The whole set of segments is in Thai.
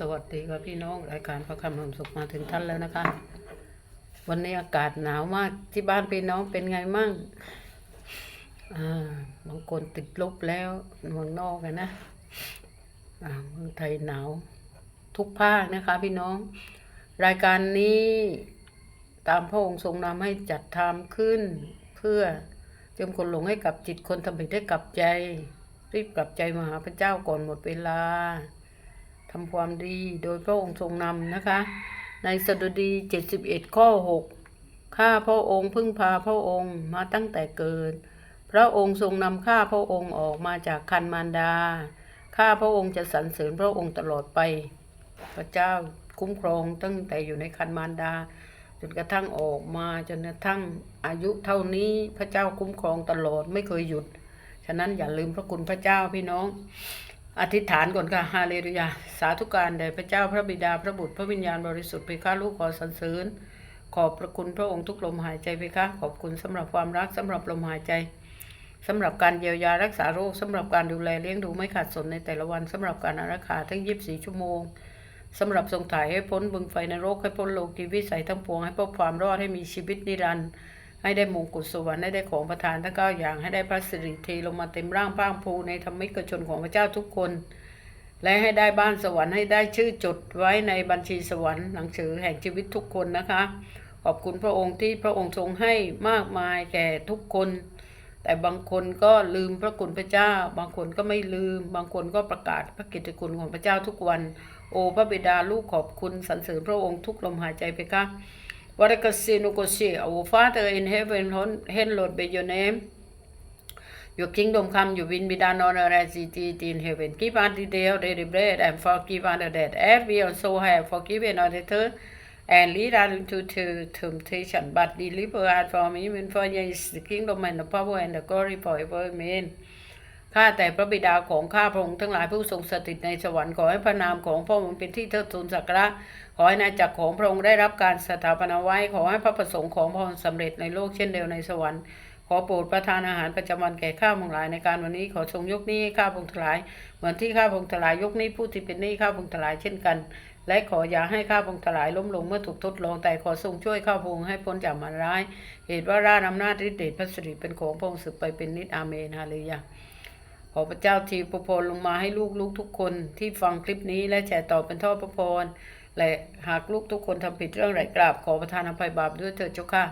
สวัสดีครับพี่น้องรายการพระคำนมสุขมาถึงท่านแล้วนะคะ วันนี้อากาศหนาวมากที่บ้านพี่น้องเป็นไงมั่งอ่าบางคนติดลบแล้วเมืองนอกกันนะอ่าเมืองไทยหนาวทุกภาคนะคะ พี่น้อง รายการนี้ตามพระองค์ทรงนำให้จัดทำขึ้น เพื่อเจิมคนหลงให้กับจิตคนทำผิดให้กลับใจ รีบกลับใจมาหาพระเจ้าก่อนหมดเวลา ทำความดีโดยพระองค์ทรงนำนะคะ ในสดุดี 71 ข้อ 6 ข้าพระองค์พึ่งพาพระองค์มาตั้งแต่เกิด พระองค์ทรงนำข้าพระองค์ออกมาจากคันมารดา ข้าพระองค์จะสรรเสริญพระองค์ตลอดไป พระเจ้าคุ้มครองตั้งแต่อยู่ในคันมารดาจนกระทั่งออกมาจนกระทั่งอายุเท่านี้พระเจ้าคุ้มครองตลอดไม่เคยหยุด ฉะนั้นอย่าลืมพระคุณพระเจ้าพี่น้อง อธิษฐานก่อนค่ะฮาเลลูยา สาธุการแด่พระเจ้าพระบิดาพระบุตรพระวิญญาณบริสุทธิ์เพคะลูกขอสรรเสริญ ขอบพระคุณพระองค์ทุกลมหายใจเพคะขอบคุณสำหรับความรักสำหรับลมหายใจสำหรับการเยียวยารักษาโรคสำหรับการดูแลเลี้ยงดูไม่ขาดสนในแต่ละวันสำหรับการอารักขาทั้ง24ชั่วโมงสำหรับทรงถ่ายให้พ้นบึงไฟนรกให้พ้นโลกีวิสัยทั้งปวงให้พบความรอดให้มีชีวิตนิรันดร์ ให้ได้มงกุฎสวรรค์ให้ได้ของประทานทั้งเก้าอย่างให้ได้พระสิริเทลงมาเต็มร่างพร่างพรูในธรรมิกชนของพระเจ้าทุกคน และให้ได้บ้านสวรรค์ให้ได้ชื่อจดไว้ในบัญชีสวรรค์หนังสือแห่งชีวิตทุกคนนะคะ ขอบคุณพระองค์ที่พระองค์ทรงให้มากมายแก่ทุกคน แต่บางคนก็ลืมพระคุณพระเจ้า บางคนก็ไม่ลืม บางคนก็ประกาศพระกิตติคุณของพระเจ้าทุกวัน โอพระบิดาลูกขอบคุณสรรเสริญพระองค์ทุกลมหายใจไปค่ะ วรกสีนุกสีโอ้ Father in heaven hallowed be your name Your kingdom come, your will be done on earth as it is in heaven. Give us the day our daily bread, and forgive us our debt, as we also have forgiven our debtors. And lead us into to temptation, but deliver us from evil. For yours is the kingdom and the power and the glory forever. Amen. ข้าแต่พระบิดาของข้าพระองค์ทั้งหลายผู้ทรงสถิตในสวรรค์ขอให้พระนามของพระองค์เป็นที่เทิดทูนสักการะ ขอให้นาจักรของพระองค์ได้รับการสถาปนาไว้ ขอให้พระประสงค์ของพระองค์สำเร็จในโลกเช่นเดียวในสวรรค์ ขอโปรดประทานอาหารประจำวันแก่ข้าพงหลายในการวันนี้ขอทรงยกนี้ข้าพงทลาย เหมือนที่ข้าพงทลายยกนี้ผู้ที่เป็นนี้ข้าพงทลายเช่นกัน และขออย่าให้ข้าพงทลายล้มลงเมื่อถูกทดลองแต่ขอทรงช่วยข้าพงให้พ้นจากมารร้าย เหตุว่าราชอำนาจฤทธิ์เดชพระสิริเป็นของพระองค์สืบไปเป็นนิจอาเมนฮาเลลูยาขอพระเจ้าทีพระพรลงมาให้ลูกลูกทุกคนที่ฟังคลิปนี้และแชร์ต่อเป็นท่อพระพร และหากลูกทุกคนทำผิดเรื่องไรกราบขอประทานอภัยบาปด้วยเถิดเจ้าค่ะ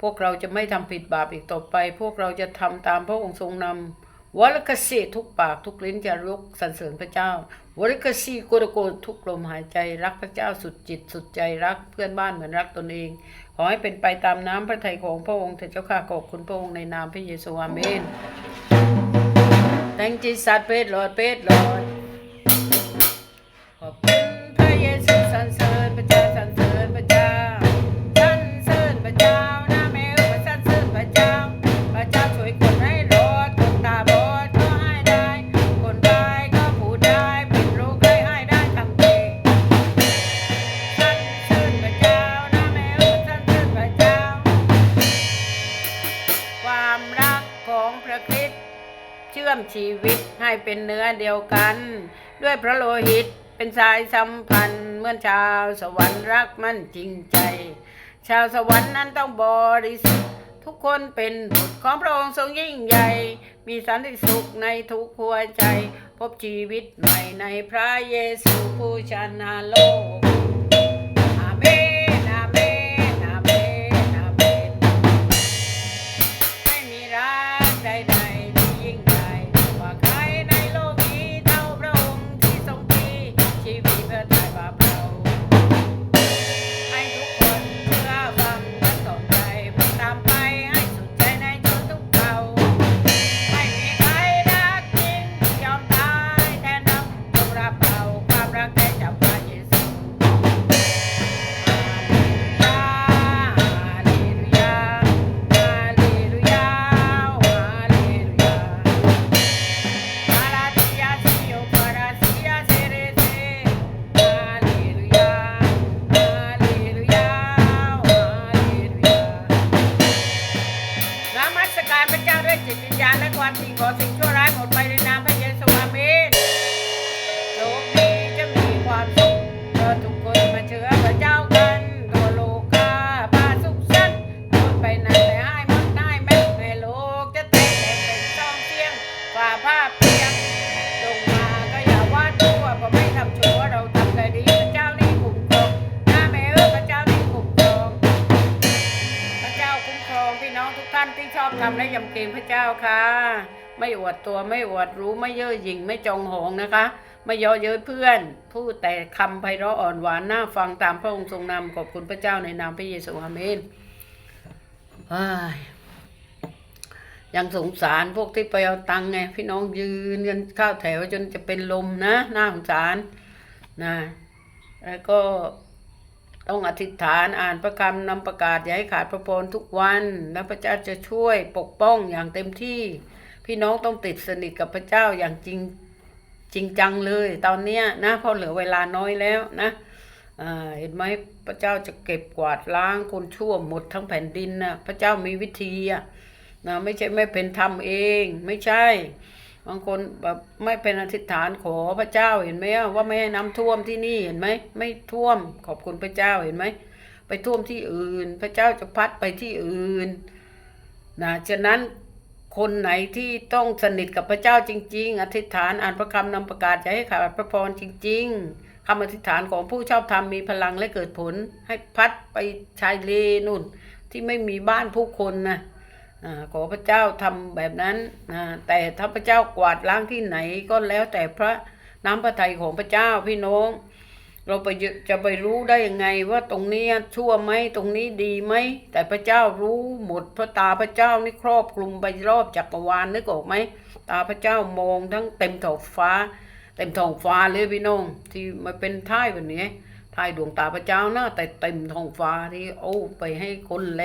พวกเราจะไม่ทำผิดบาปอีกต่อไป พวกเราจะทำตามพระองค์ทรงนำวรกษีทุกปากทุกลิ้นจะยกสรรเสริญพระเจ้าวรกษีโกรโกทุกลมหายใจรักพระเจ้าสุดจิตสุดใจรักเพื่อนบ้านเหมือนรักตนเอง ขอให้เป็นไปตามน้ำพระทัยของพระองค์เถิดเจ้าค่ะขอบคุณพระองค์ในนามพระเยซูอาเมน Thank Jesus เป ยวกัน ด้วยพระโลหิตเป็นสายสัมพันธ์เหมื่อนชาวสวรรค์รักมั่นจริงใจ ชาวสวรรค์นั้นต้องบริสุทธิ์ทุกคนเป็นบุตรของพระองค์ทรงยิ่งใหญ่ มีสันติสุขในทุกหัวใจ พบชีวิตใหม่ในพระเยซูผู้ชนะโลก ตัวไม่อวดรู้ไม่เย่อหยิ่งไม่จองหองนะคะ ไม่เย่อเย้ยเพื่อนพูดแต่คำไพเราะอ่อนหวานน่าฟังตามพระองค์ทรงนำขอบคุณพระเจ้าในนามพระเยซูอาเมนยังสงสารพวกที่ไปเอาตังไง พี่น้องยืนกันข้าวแถวจนจะเป็นลมนะน่าสงสารนะแล้วก็ต้องอธิษฐานอ่านพระคำนำประกาศอย่าให้ขาดพระพรทุกวัน แล้วพระเจ้าจะช่วยปกป้องอย่างเต็มที่ พี่น้องต้องติดสนิทกับพระเจ้าอย่างจริงจริงจังเลย ตอนเนี้ยนะเพราะเหลือเวลาน้อยแล้วนะเห็นไหมพระเจ้าจะเก็บกวาดล้างคนชั่วหมดทั้งแผ่นดินนะพระเจ้ามีวิธีอะนะไม่ใช่ไม่เป็นธรรมเอง ไม่ใช่บางคนแบบไม่เป็นอธิษฐานขอพระเจ้าเห็นไหมว่าไม่ให้น้ำท่วมที่นี่เห็นไหมไม่ท่วมขอบคุณพระเจ้าเห็นไหมไปท่วมที่อื่น พระเจ้าจะพัดไปที่อื่นนะฉะนั้น คนไหนที่ต้องสนิทกับพระเจ้าจริง ๆ อธิษฐานอ่านพระคำนำประกาศจะให้ขาดพระพรจริง ๆคำอธิษฐานของผู้ชอบธรรมมีพลังและเกิดผล ให้พัดไปชายเลนู่น ที่ไม่มีบ้านผู้คนนะขอพระเจ้าทำแบบนั้นนะแต่ถ้าพระเจ้ากวาดล้างที่ไหนก็แล้วแต่พระน้ำพระทัยของพระเจ้าพี่น้อง เราไปจะไปรู้ได้ยังไงว่าตรงนี้ชั่วไหมตรงนี้ดีไหมแต่พระเจ้ารู้หมดพระตาพระเจ้านี่ครอบคลุมไปรอบจักรวาลนึกออกไหมตาพระเจ้ามองทั้งเต็มท้องฟ้า เต็มท้องฟ้าเลยพี่น้องที่มาเป็นท่ายแบบนี้ท่ายดวงตาพระเจ้านะแต่เต็มท้องฟ้าที่เอาไปให้คนแล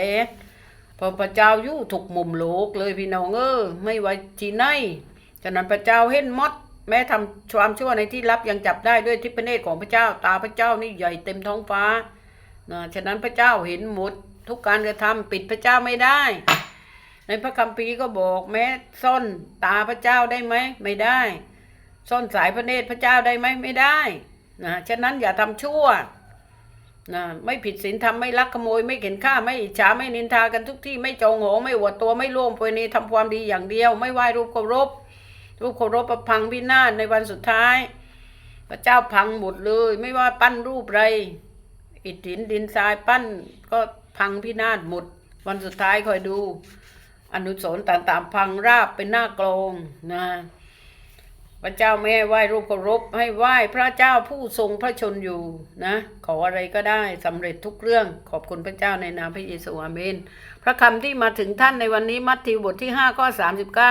พอพระเจ้าอยู่ถูกมุมโลกเลยพี่น้องเออไม่ว่าที่ไหนฉะนั้นพระเจ้าเห็นมด แม้ทำความชั่วในที่ลับยังจับได้ด้วยทิพเนตรของพระเจ้า ตาพระเจ้านี่ใหญ่เต็มท้องฟ้านะฉะนั้นพระเจ้าเห็นหมด ทุกการกระทำปิดพระเจ้าไม่ได้ ในพระคัมภีร์ก็บอกแม้ซ่อนตาพระเจ้าได้ไหมไม่ได้ ซ่อนสายพระเนตรพระเจ้าได้ไหมไม่ได้นะฉะนั้นอย่าทำชั่วนะไม่ผิดศีลธรรมไม่ลักขโมยไม่เข็นฆ่าไม่อิจฉาไม่นินทากันทุกที่ไม่จองหงไม่อวดตัวไม่ร่วมประเวณีทำความดีอย่างเดียว ไม่ไหว้รูปเคารพ รูปเคารพประพังพินาศในวันสุดท้าย พระเจ้าพังหมดเลย ไม่ว่าปั้นรูปไรอิฐหินดินทรายปั้นก็พังพินาศหมด วันสุดท้ายคอยดู อนุสรณ์ต่างๆ พังราบเป็นหน้ากลองนะพระเจ้าไม่ให้ไหว้รูปเคารพให้ไหว้พระเจ้าผู้ทรงพระชนอยู่นะ ขออะไรก็ได้สำเร็จทุกเรื่องขอบคุณพระเจ้าในนามพระเยซูอาเมน พระคำที่มาถึงท่านในวันนี้มัทธิวบทที่5ข้อ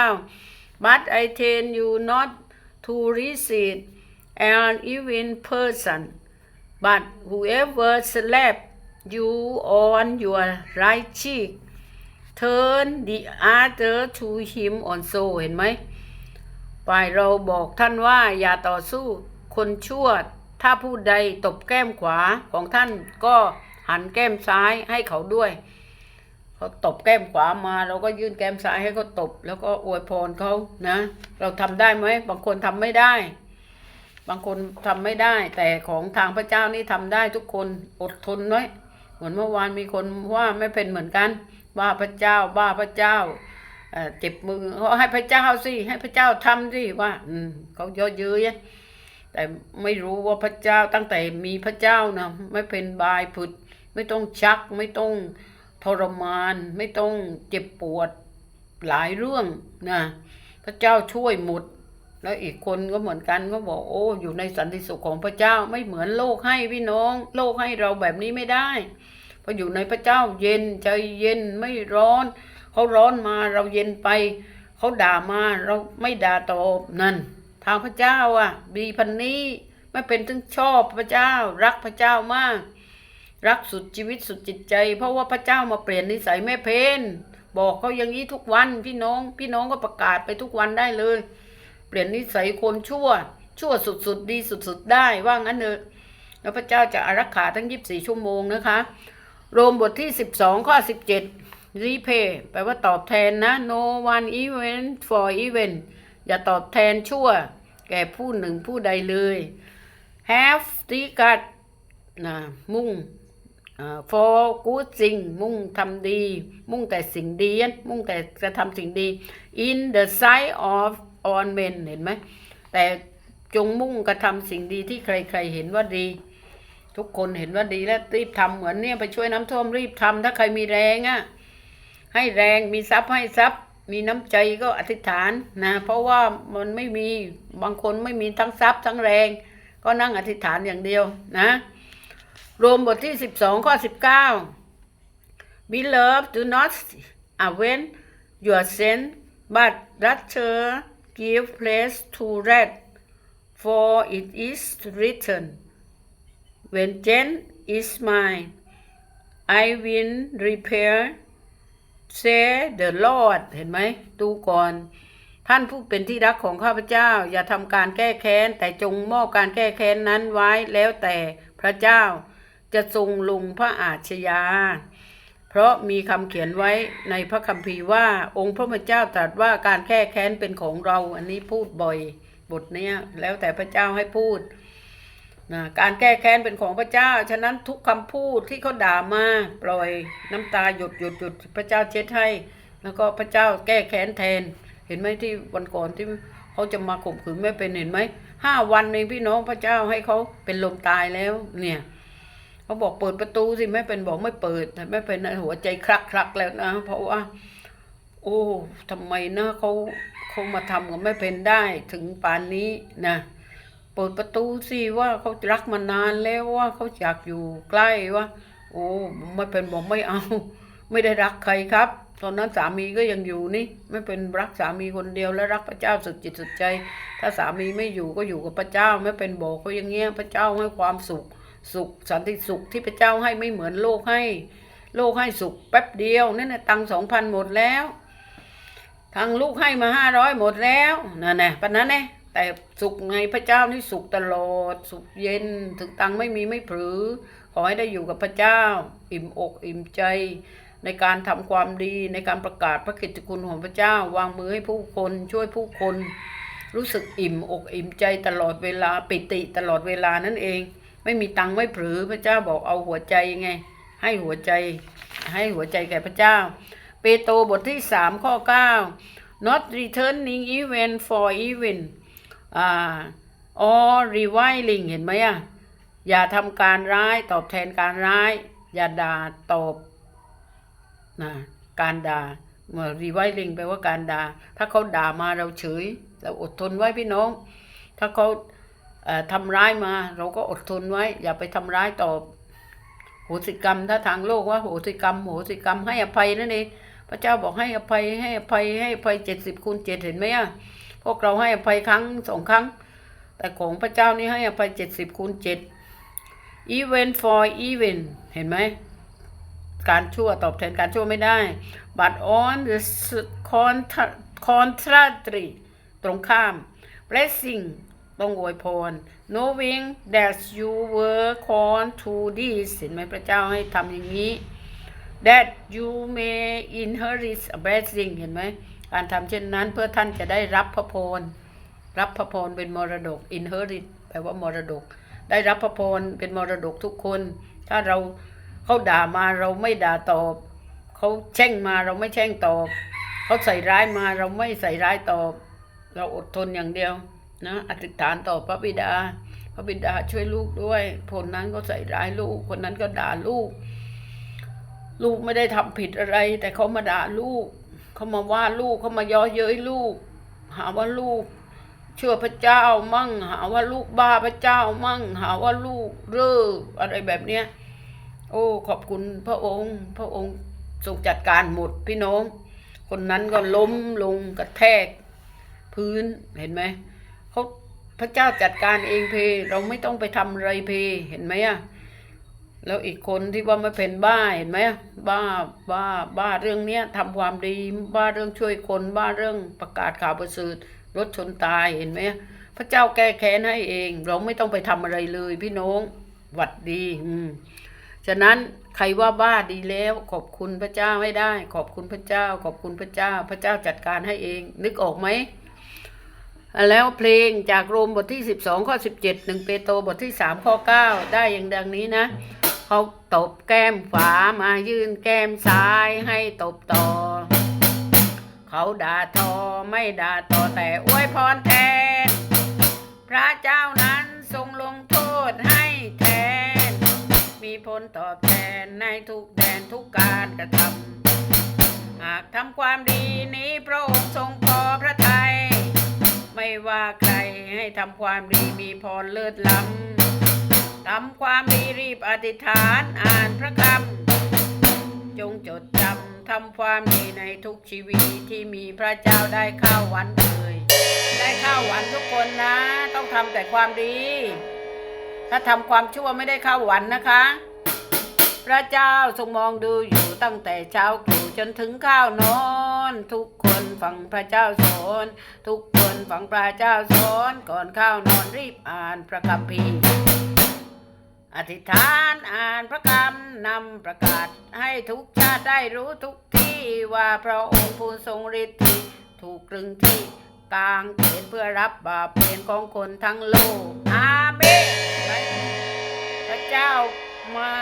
39 but I tell you not to receive an even person but whoever slap you on your right cheek turn the other to him also เห็นไหมฝ่ายเราบอกท่านว่าอย่าต่อสู้คนชั่ว ถ้าผู้ใดตบแก้มขวาของท่านก็หันแก้มซ้ายให้เขาด้วย เขาตบแก้มขวามา เราก็ยื่นแก้มซ้ายให้เขาตบ แล้วก็อวยพรเขานะ เราทำได้ไหมบางคนทำไม่ได้ บางคนทำไม่ได้ แต่ของทางพระเจ้านี่ทำได้ทุกคนอดทนน้อยเหมือนเมื่อวานมีคนว่าไม่เป็นเหมือนกันว่าพระเจ้าบ้าพระเจ้าเจ็บมือเขาให้พระเจ้าสิให้พระเจ้าทำสิว่าอืมเขาเยอะเย้ยแต่ไม่รู้ว่าพระเจ้าตั้งแต่มีพระเจ้านะไม่เป็นบายผุด ไม่ต้องชักไม่ต้อง ทรมานไม่ต้องเจ็บปวดหลายเรื่องนะพระเจ้าช่วยหมด แล้วอีกคนก็เหมือนกันก็บอกโอ้อยู่ในสันติสุขของพระเจ้าไม่เหมือนโลกให้พี่น้อง โลกให้เราแบบนี้ไม่ได้พราะอยู่ในพระเจ้าเย็นใจเย็นไม่ร้อนเขาร้อนมาเราเย็นไปเขาด่ามาเราไม่ด่าตอบนั่น ทางพระเจ้าอะดีพันนี้ไม่เป็นถึงชอบพระเจ้ารักพระเจ้ามาก รักสุดชีวิตสุดจิตใจ เพราะว่าพระเจ้ามาเปลี่ยนนิสัยแม่เพนบอกเขาอย่างนี้ทุกวันพี่น้อง พี่น้องก็ประกาศไปทุกวันได้เลย เปลี่ยนนิสัยคนชั่ว ชั่วสุดๆดีสุดๆได้ว่างั้นเถอะแล้วพระเจ้าจะอารักขาทั้ง24ชั่วโมงนะคะ โรมบทที่12ข้อ17 repay แปลว่าตอบแทนนะ no one event for event อย่าตอบแทนชั่ว แก่ผู้หนึ่งผู้ใดเลย have ตีกัดนะมุ่ง อ่า for good thing มุ่งทำดี มุ่งแต่สิ่งดี มุ่งแต่จะทำสิ่งดี in the sight of all men เห็นไหม แต่จงมุ่งกระทำสิ่งดีที่ใครๆเห็นว่าดี ทุกคนเห็นว่าดีแล้วรีบทำเหมือนเนี่ยไปช่วยน้ำท่วมรีบทำถ้าใครมีแรงอะ่ะ ให้แรงมีทรัพย์ให้ทรัพย์ มีน้ำใจก็อธิษฐานนะ เพราะว่ามันไม่มีบางคนไม่มีทั้งทรัพย์ทั้งแรง ก็นั่งอธิษฐานอย่างเดียวนะ รวมบทที่สิบสองข้อสิบเก้า Beloved do not avenge your sin but rather give place to wrath for it is written vengeance is mine I will repair say the Lord เห็นไหมดูก่อน ท่านผู้เป็นที่รักของข้าพเจ้า อย่าทำการแก้แค้น แต่จงมอบการแก้แค้นนั้นไว้แล้วแต่พระเจ้า จะทรงลงพระอาชญา เพราะมีคำเขียนไว้ในพระคัมภีร์ว่าองค์พระผู้เป็นเจ้าตรัสว่าการแก้แค้นเป็นของเรา อันนี้พูดบ่อยบทเนี้ยแล้วแต่พระเจ้าให้พูดนะการแก้แค้นเป็นของพระเจ้า ฉะนั้นทุกคำพูดที่เขาด่ามาปล่อยน้ำตาหยดหยดหยดพระเจ้าเช็ดให้ แล้วก็พระเจ้าแก้แค้นแทน เห็นไหมที่วันก่อนที่เขาจะมาข่มขืนแม่เป็นเห็นไหมห้าวันเองพี่น้องพระเจ้าให้เขาเป็นลมตายแล้วเนี่ย เขาบอกเปิดประตูสิแม่เป็นบอกไม่เปิดแต่แม่เป็นนะหัวใจคลักคลักแล้วนะ เพราะว่า โอ้ทำไมนะเขาเขามาทำกับแม่เป็นได้ถึงป่านนี้นะเปิดประตูสิว่าเขารักมานานแล้วว่าเขาอยากอยู่ใกล้ว่า โอ้แม่เป็นบอกไม่เอา ไม่ได้รักใครครับ ตอนนั้นสามีก็ยังอยู่นี่ ไม่เป็นรักสามีคนเดียวและรักพระเจ้าสุดจิตสุดใจ ถ้าสามีไม่อยู่ก็อยู่กับพระเจ้า ไม่เป็นบอกเขาอย่างเงี้ยพระเจ้าให้ความสุข สุขสันติสุขที่พระเจ้าให้ไม่เหมือนโลกให้ โลกให้สุขแป๊บเดียวนั่นนะตังสองพันหมดแล้วทางลูกให้มาห้าร้อยหมดแล้วนั่นแหละปะนั้นแน่แต่สุขไงพระเจ้านี่สุขตลอด สุขเย็นถึงตังไม่มีไม่ผือ ขอให้ได้อยู่กับพระเจ้า อิ่มอกอิ่มใจ ในการทำความดีในการประกาศพระกิตติคุณของพระเจ้า วางมือให้ผู้คนช่วยผู้คน รู้สึกอิ่มอกอิ่มใจตลอดเวลาปิติตลอดเวลานั่นเอง ไม่มีตังค์ไม่ผือพระเจ้าบอกเอาหัวใจไง ให้หัวใจ ให้หัวใจแก่พระเจ้า เปโตรบทที่สามข้อเก้า not returning even for even อ่า or reviling เห็นไหมอะ อย่าทำการร้ายตอบแทนการร้าย อย่าด่าตอบนะการด่าเมื่อ reviling แปลว่าการด่า ถ้าเขาด่ามาเราเฉย เราอดทนไว้พี่น้อง ถ้าเขา ทำร้ายมา เราก็อดทนไว้ อย่าไปทำร้ายตอบโหสิกรรม ถ้าทางโลกว่าโหสิกรรมโหสิกรรมให้อภัยนั่นเองพระเจ้าบอกให้อภัยให้อภัยให้อภัยเจ็ดสิบคูณเจ็ดเห็นไหมอะพวกเราให้อภัยครั้งสองครั้ง แต่ของพระเจ้านี่ให้อภัยเจ็ดสิบคูณเจ็ด even for even เห็นไหมการชั่วตอบแทนการชั่วไม่ได้ but on the contra- contrary ตรงข้าม blessing ต้องอวยพร knowing that you were called to this เห็นไหมพระเจ้าให้ทำอย่างนี้ that you may inherit a blessing เห็นไหมการทำเช่นนั้นเพื่อท่านจะได้รับพระพร รับพระพรเป็นมรดก inherit แปลว่ามรดก ได้รับพระพรเป็นมรดกทุกคน ถ้าเราเขาด่ามาเราไม่ด่าตอบ เขาแช่งมาเราไม่แช่งตอบ เขาใส่ร้ายมาเราไม่ใส่ร้ายตอบ เราอดทนอย่างเดียว นะอธิษฐานต่อพระบิดา พระบิดาช่วยลูกด้วยคนนั้นก็ใส่ร้ายลูก คนนั้นก็ด่าลูก ลูกไม่ได้ทำผิดอะไร แต่เขามาด่าลูก เขามาว่าลูกเขามาย่อเย้ยลูก หาว่าลูก เชื่อพระเจ้ามั่ง หาว่าลูกบ้าพระเจ้ามั่ง หาว่าลูกเร่ออะไรแบบเนี้ยโอ้ขอบคุณพระองค์ พระองค์ทรงจัดการหมดพี่น้อง คนนั้นก็ล้มลงกระแทกพื้นเห็นไหม เขาพระเจ้าจัดการเองเพ เราไม่ต้องไปทำอะไรเพ เห็นไหมอะแล้วอีกคนที่ว่าไม่เป็นบ้าเห็นไหมบ้าบ้าบ้าเรื่องเนี้ยทำความดีบ้าเรื่องช่วยคนบ้าเรื่องประกาศข่าวประเสริฐรถชนตายเห็นไหมพระเจ้าแก้แค้นให้เอง เราไม่ต้องไปทำอะไรเลยพี่น้องหวัดดีอืมฉะนั้นใครว่าบ้าดีแล้ว ขอบคุณพระเจ้าให้ได้ ขอบคุณพระเจ้า ขอบคุณพระเจ้า พระเจ้าจัดการให้เอง นึกออกไหม แล้วเพลงจากโรมบทที่ 12 ข้อ 17หนึ่งเปโตรบทที่ 3 ข้อ 9 ได้อย่างดังนี้นะ เขาตบแก้มขวามายื่นแก้มซ้ายให้ตบต่อ เขาด่าทอไม่ด่าต่อแต่อวยพรแทน พระเจ้านั้นทรงลงโทษให้แทน มีผลตอบแทนในทุกแดนทุกการกระทำหากทำความดีนี้พระองค์ทรง ว่าใครให้ทำความดีมีพรเลิศล้ำทำความดีรีบอธิษฐานอ่านพระคำจงจดจำทำความดีในทุกชีวิตที่มีพระเจ้าได้ข้าววันเอ่ยได้ข้าววันทุกคนนะ ต้องทำแต่ความดี ถ้าทำความชั่วไม่ได้ข้าวันนะคะ พระเจ้าทรงมองดูอยู่ตั้งแต่เช้าตรู่จนถึงข้าวนอน ทุกคนฟังพระเจ้าสอนทุกคนฟังพระเจ้าสอนก่อนข้าวนอนรีบอ่านพระคัมภีร์อธิษฐานอ่านพระคำนำประกาศให้ทุกชาติได้รู้ทุกที่ว่าพระองค์ผู้ทรงฤทธิ์ถูกกลึงที่กลางเขนเพื่อรับบาปเป็นของคนทั้งโลก อาเมนพระเจ้ามา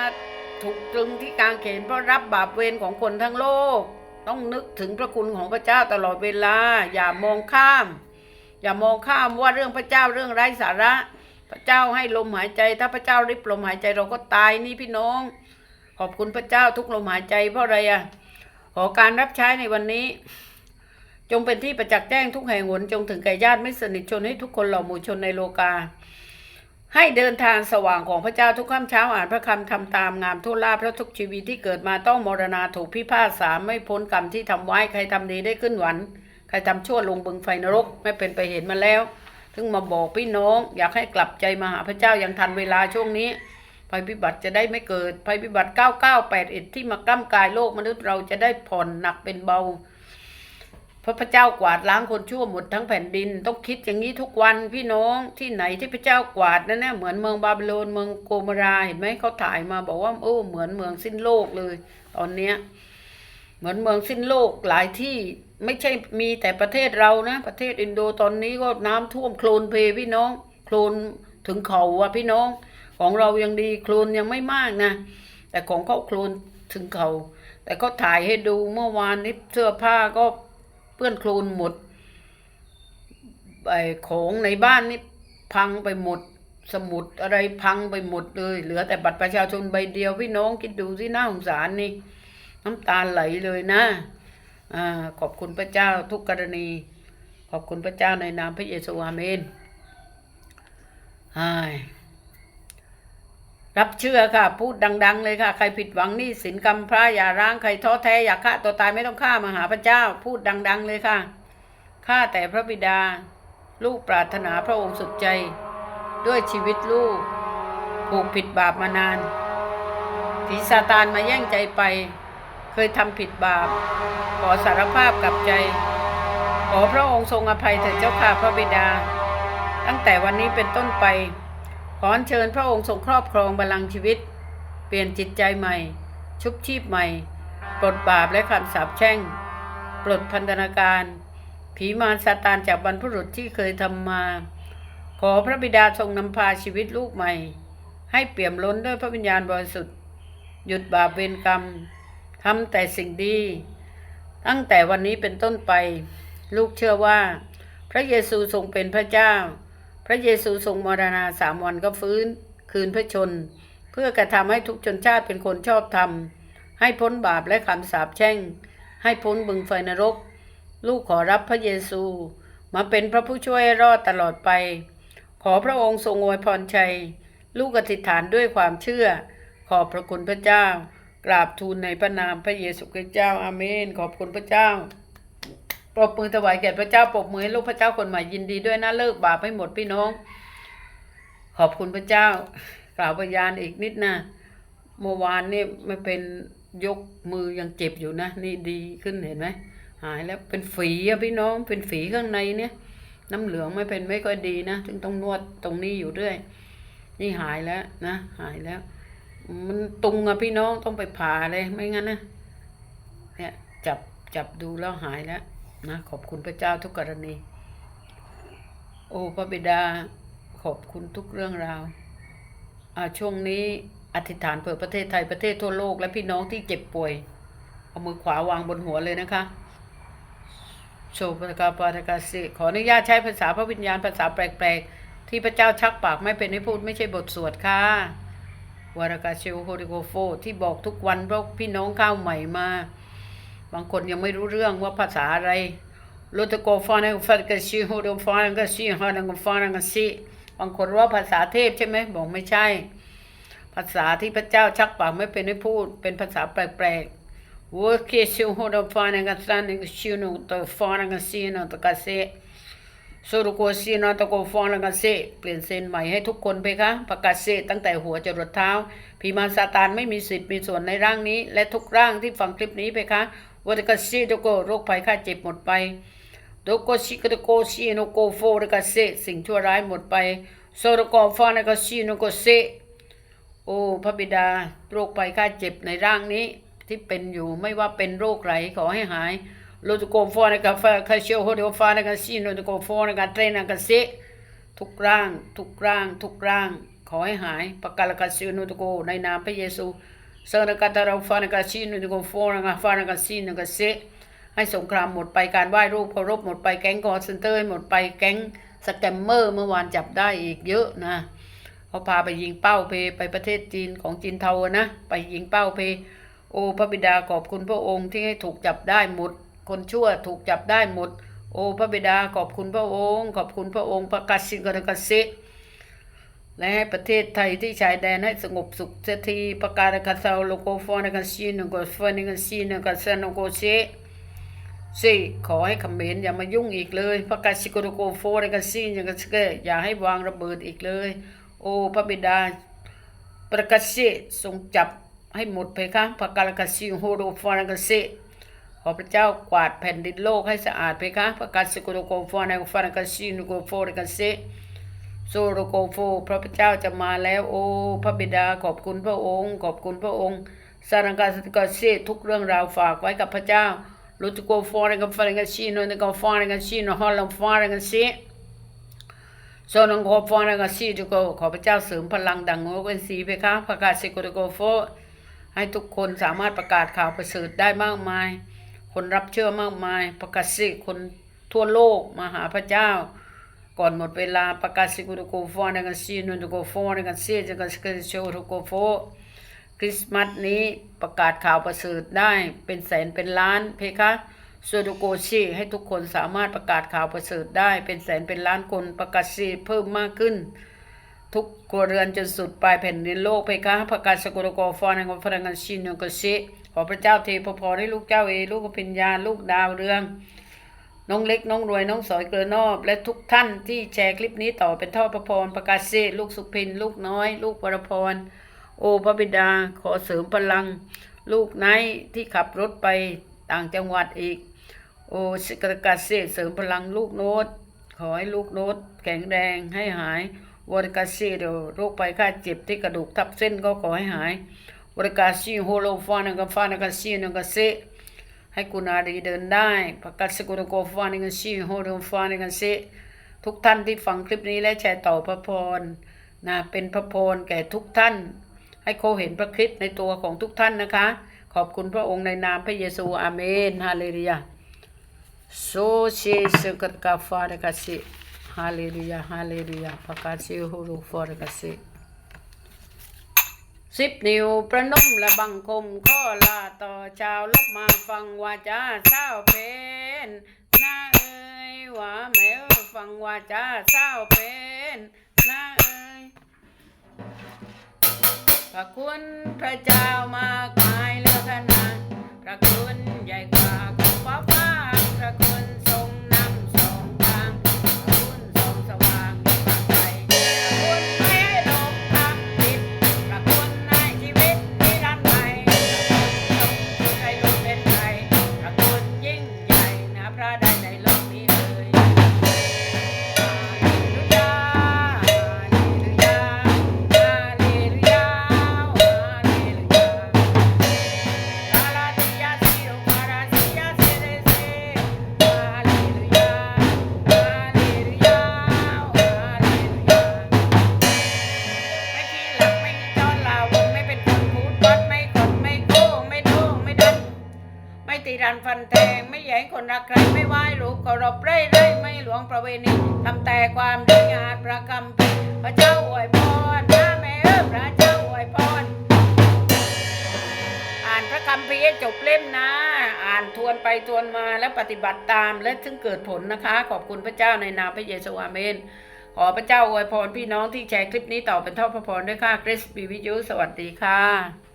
ถูกตรึงที่กลางเขนเพราะรับบาปเวรของคนทั้งโลก ต้องนึกถึงพระคุณของพระเจ้าตลอดเวลา อย่ามองข้าม อย่ามองข้ามว่าเรื่องพระเจ้าเรื่องไร้สาระ พระเจ้าให้ลมหายใจ ถ้าพระเจ้าริบลมหายใจเราก็ตายนี่พี่น้อง ขอบคุณพระเจ้าทุกลมหายใจเพราะอะไรอะขอการรับใช้ในวันนี้ จงเป็นที่ประจักษ์แจ้งทุกแห่งหนจงถึงแก่ญาติไม่สนิทชนให้ทุกคนเหล่าหมู่ชนในโลกา ให้เดินทางสว่างของพระเจ้าทุกค่ำเช้าอ่านพระคำทำตามงามทุลาพระทุกชีวิตที่เกิดมาต้องมรณาถูกพิพากษาไม่พ้นกรรมที่ทำไว้ใครทำดีได้ขึ้นหวัน ใครทำชั่วลงบึงไฟนรกไม่เป็นไปเห็นมาแล้วถึงมาบอกพี่น้อง อยากให้กลับใจมาหาพระเจ้ายังทันเวลาช่วงนี้ภัยพิบัติจะได้ไม่เกิดภัยพิบัติ 9981ที่มาก้ำกายโลกมนุษย์เราจะได้ผ่อนหนักเป็นเบา พราะพระเจ้ากวาดล้างคนชั่วหมดทั้งแผ่นดิน ต้องคิดอย่างนี้ทุกวันพี่น้องที่ไหนที่พระเจ้ากวาดนั่นนะเหมือนเมืองบาบิโลนเมืองโกโมราเห็นไหมเขาถ่ายมาบอกว่าโอ้เหมือนเมืองสิ้นโลกเลย ตอนเนี้ยเหมือนเมืองสิ้นโลกหลายที่ไม่ใช่มีแต่ประเทศเรานะ ประเทศอินโดตอนนี้ก็น้ำท่วมโคลนเพพี่น้องโคลนถึงเขาอะพี่น้อง ของเรายังดีโคลนยังไม่มากนะ แต่ของเขาโคลนถึงเขา แต่ก็ถ่ายให้ดูเมื่อวานนี้เสื้อผ้าก็ ปื้อนโคลนหมดไอ้ของในบ้านนี่พังไปหมด สมุดอะไรพังไปหมดเลย เหลือแต่บัตรประชาชนใบเดียวพี่น้องคิดดูสิน่าสงสารนี่ น้ำตาไหลเลยนะอ่าขอบคุณพระเจ้าทุกกรณี ขอบคุณพระเจ้าในนามพระเยซูอาเมนใช่ รับเชื่อค่ะ พูดดัง ๆ เลยค่ะ ใครผิดหวังนี่สินกรรมพระอย่าร้างใครท้อแท้อยากฆ่าตัวตายไม่ต้องฆ่ามาหาพระเจ้า พูดดัง ๆ เลยค่ะข้าแต่พระบิดา ลูกปรารถนาพระองค์สุดใจ ด้วยชีวิตลูกผูกผิดบาปมานานผีซาตานมาแย่งใจไป เคยทำผิดบาป ขอสารภาพกับใจ ขอพระองค์ทรงอภัยเถิดเจ้าค่ะพระบิดา ตั้งแต่วันนี้เป็นต้นไป ขอเชิญพระองค์ทรงครอบครองบัลลังก์ชีวิต เปลี่ยนจิตใจใหม่ ชุบชีพใหม่ ปลดบาปและคำสาปแช่ง ปลดพันธนาการ ผีมารซาตานจากบรรพบุรุษที่เคยทำมา ขอพระบิดาทรงนำพาชีวิตลูกใหม่ ให้เปี่ยมล้นด้วยพระวิญญาณบริสุทธิ์ หยุดบาปเวรกรรมทำแต่สิ่งดี ตั้งแต่วันนี้เป็นต้นไป ลูกเชื่อว่า พระเยซูทรงเป็นพระเจ้า ระเยซูทรงมรณาสามวันก็ฟื้นคืนพระชน เพื่อกระทำให้ทุกชนชาติเป็นคนชอบธรรม ให้พ้นบาปและคำสาปแช่ง ให้พ้นบึงไฟนรก ลูกขอรับพระเยซู มาเป็นพระผู้ช่วยรอดตลอดไป ขอพระองค์ทรงอวยพรชัย ลูกอธิษฐานด้วยความเชื่อ ขอบพระคุณพระเจ้า กราบทูลในพระนามพระเยซูคริสต์เจ้าอาเมน ขอบคุณพระเจ้า รบมือถวายแก่พระเจ้าปรบมือให้ลูกพระเจ้าคนใหม่ยินดีด้วยนะเลิกบาปให้หมดพี่น้อง ขอบคุณพระเจ้ากล่าวพยานอีกนิดนะเมื่อวานนี่ไม่เป็นยกมือยังเจ็บอยู่นะ นี่ดีขึ้นเห็นไหมหายแล้วเป็นฝีอะพี่น้องเป็นฝีข้างในเนี่ยน้ำเหลืองไม่เป็นไม่ค่อยดีนะจึงต้องนวดตรงนี้อยู่เรื่อยนี่หายแล้วนะหายแล้ว มันตุงอะพี่น้องต้องไปผ่าเลยไม่งั้นนะเนี่ยจับจับดูแล้วหายแล้ว นะขอบคุณพระเจ้าทุกกรณี โอ้พระบิดาขอบคุณทุกเรื่องราวอาช่วงนี้อธิษฐานเปิดประเทศไทยประเทศทั่วโลก และพี่น้องที่เจ็บป่วย เอามือขวาวางบนหัวเลยนะคะโชปกาปาตกาสิขออนุญาตใช้ภาษาพระวิญญาณภาษาแปลกๆ ที่พระเจ้าชักปากไม่เป็นให้พูดไม่ใช่บทสวดค่ะวารากาเชลโฮริโกโฟที่บอกทุกวันเพราะพี่น้องข้าวใหม่มา บางคนยังไม่รู้เรื่องว่าภาษาอะไรโลตโกฟานังฟันกซีโฮโดฟานังกซีฮานังฟานังกซีบางคนว่าภาษาเทพใช่ไหมบอกไม่ใช่ ภาษาที่พระเจ้าชักปากไม่เป็นให้พูด เป็นภาษาแปลกๆวัวเคซิโฮโดฟานังกซันนังชิวนุตฟานังกซีนตกาเซสุรุโกซีนาตะโกฟองลังกาเซเปลี่ยนเซนใหม่ให้ทุกคนไปคะประกาศเซตั้งแต่หัวจรดเท้าพีมารซาตานไม่มีสิทธิ์มีส่วนในร่างนี้ และทุกร่างที่ฟังคลิปนี้ไปคะ วัตกาเซตโกโรคภัยไข้เจ็บหมดไปโดโกชิกตโกซีโนโกโฟรกาเซสิ่งชั่วร้ายหมดไปโซรโกฟานกาซีโนโกเซโอ้พระบิดาโรคภัยไข้เจ็บในร่างนี้ที่เป็นอยู่ไม่ว่าเป็นโรคไรขอให้หาย lo tu ko fo na ka fa ka shio ho de fa na ka si no tu ko fo na ka tre na ka se ทุกร่าง ทุกร่าง ทุกร่าง ขอให้หายประกาศกาซินุตุโกในนามพระเยซู เซนกาตาเราฟานกาซินุตุโกโฟนกาฟานกาซินกาเซให้สงครามหมดไปการไหว้รูปเคารพหมดไปแก๊งกอร์เซนเตอร์หมดไปแก๊งสแกมเมอร์เมื่อวานจับได้อีกเยอะนะเขาพาไปยิงเป้าเพไปประเทศจีนของจีนเทานะ ไปยิงเป้าเพโอพระบิดาขอบคุณพระองค์ที่ให้ถูกจับได้หมด คนชั่วถูกจับได้หมด โอพระบิดาขอบคุณพระองค์ ขอบคุณพระองค์ประกาศสิงกรกสิ และให้ประเทศไทยที่ชายแดนให้สงบสุขเสียทีประกาศกาซาโลโกฟอนกันซีนกฟอนกันซีนกันซนโกเซสิขอให้เขมรอย่ามายุ่งอีกเลยประกาศสิกโรโกโฟนกันซีนกันเกอย่าให้วางระเบิดอีกเลย โอ้พระบิดาประกาศเสทรงจับให้หมดไปครับประกาศกาซิโฮโรฟอนกันเซขอพระเจ้ากวาดแผ่นดินโลกให้สะอาดไปคะประกาศสกุลโกโฟนกฟานกาซินโกโฟนกาเซ โซโรโกโฟ พระพเจ้าจะมาแล้วโอ้พระบิดาขอบคุณพระองค์ ขอบคุณพระองค์สารังกาสติกาเซทุกเรื่องราวฝากไว้กับพระเจ้าลุตโกโฟนกฟานกาซินนกฟานกาซินฮอลลัมฟานกาเซโซนงโกฟานกาซิจุโกขอพระเจ้าเสริมพลังดังโอเวนสีไปคะประกาศสกุลโกโฟให้ทุกคนสามารถประกาศข่าวประเสริฐได้มากมาย คนรับเชื่อมากมาย ประกาศสิคนทั่วโลกมาหาพระเจ้า ก่อนหมดเวลาประกาศสิกุโกโฟนกันซีนุนโกโฟนกันซีจะกันสกโชทุโกโฟคริสต์มาสนี้ประกาศข่าวประเสริฐได้เป็นแสนเป็นล้านเพคะสวดโกชีให้ทุกคนสามารถประกาศข่าวประเสริฐได้เป็นแสนเป็นล้านคนประกาศสิเพิ่มมากขึ้น ทุกครัวเรือนจนสุดปลายแผ่นดินโลกเพคะประกาศสกุลโกฟอนของฟรังกันชินโกเชขอพระเจ้าเทพพรให้ลูกเจ้าเอลูกพิญญาลูกดาวเรือง น้องเล็กน้องรวยน้องสอยเกลือนอบ และทุกท่านที่แชร์คลิปนี้ต่อเป็นท่อพระพรประกาศเซลูกสุพิน ลูกน้อย ลูกวรพร โอพระบิดาขอเสริมพลัง ลูกไนที่ขับรถไปต่างจังหวัดอีก โอสกรกาเซเสริมพลังลูกโน้ต ขอให้ลูกโน้ต แข็งแรงให้หายวรกาเซเดี๋ยวโรคไปค่าเจ็บที่กระดูกทับเส้นก็ขอให้หายวรกาซีโฮโลฟานังกฟานังกซีนังกเซ ให้กุณาดีเดินได้ประกาศสกุลโกฟานังกซีโฮโลฟานังกเซทุกท่านที่ฟังคลิปนี้และแชร์ต่อพระพรนะเป็นพระพรแก่ทุกท่าน ให้เขาเห็นพระคริสต์ในตัวของทุกท่านนะคะ ขอบคุณพระองค์ในนามพระเยซูอาเมนฮาเลลูยา So she sekat fara kasi. Hallelujah, hallelujah. Pakasi huru fara kasi. สิ สิบนิ้วประนมและบังคมข้อลาต่อชาวลบมาฟังวาจาเศร้าเป็นน้าเอ้ยว่าแม่ฟังวาจาเศร้าเป็นน้าเอ้ยพระคุณพระเจ้ามากมายเลือขนาดพระคุณใหญ่ ปฏิบัติตามและถึงเกิดผลนะคะ ขอบคุณพระเจ้าในนามพระเยซูอาเมน ขอพระเจ้าอวยพรพี่น้องที่แชร์คลิปนี้ต่อเป็นทอดพระพรด้วยค่ะคริสบีวิยุสวัสดีค่ะ